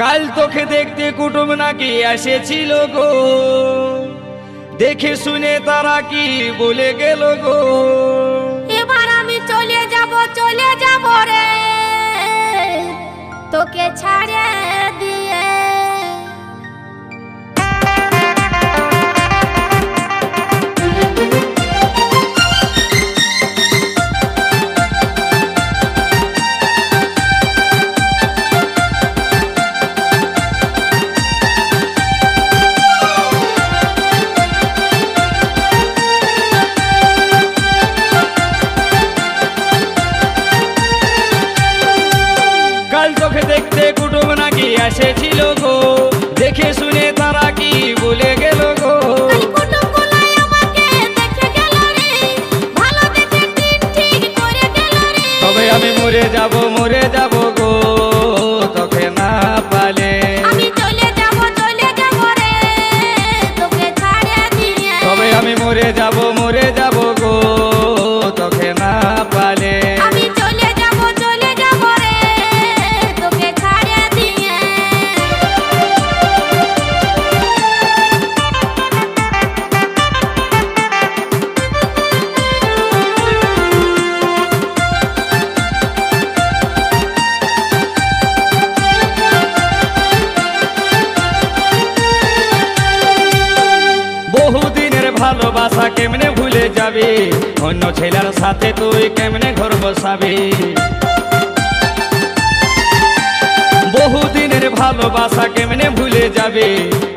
কাল তোকে দেখতে কুটুম নাকি এসেছিল গো। দেখে শুনে তারা কি বলে গেল গো। ভালোবাসা কেমনে ভুলে যাবে? অন্য ছেলের সাথে তুই কেমনে ঘর বসাবে? বহুদিনের ভালোবাসা কেমনে ভুলে যাবে?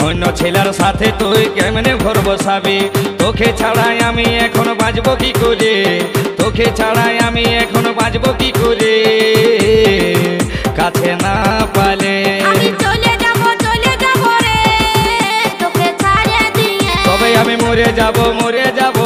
অন্য ছেলের সাথে তুই কেমনে ঘর বসাবে? তোকে ছাড়াই আমি এখন বাঁচব কি করে? তোকে ছাড়াই আমি এখন মরে যাব মরে যাব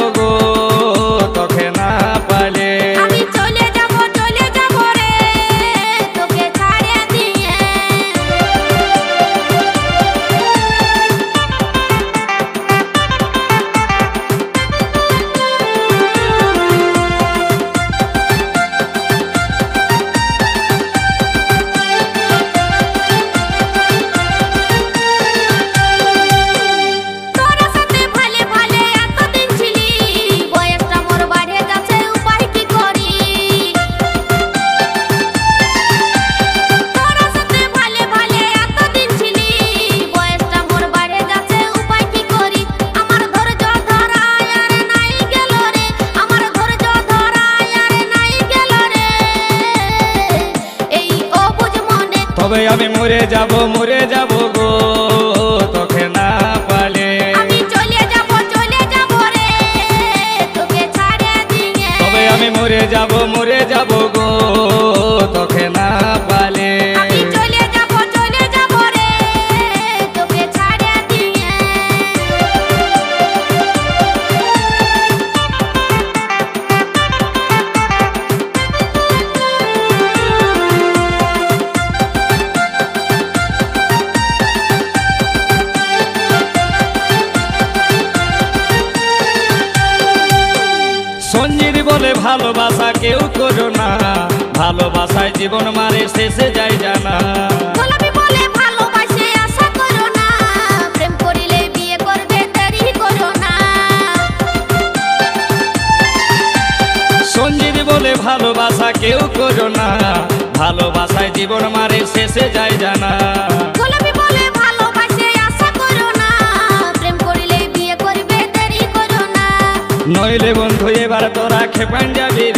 তবে আমি মরে যাব মরে যাব। বলে ভালোবাসা কেউ করো না। ভালোবাসায় জীবন মারে শেষে যাই জানা। ভালোবাসা কেউ করো না। ভালোবাসায় জীবন মারে শেষে যাই জানা। নইলে can't find your baby.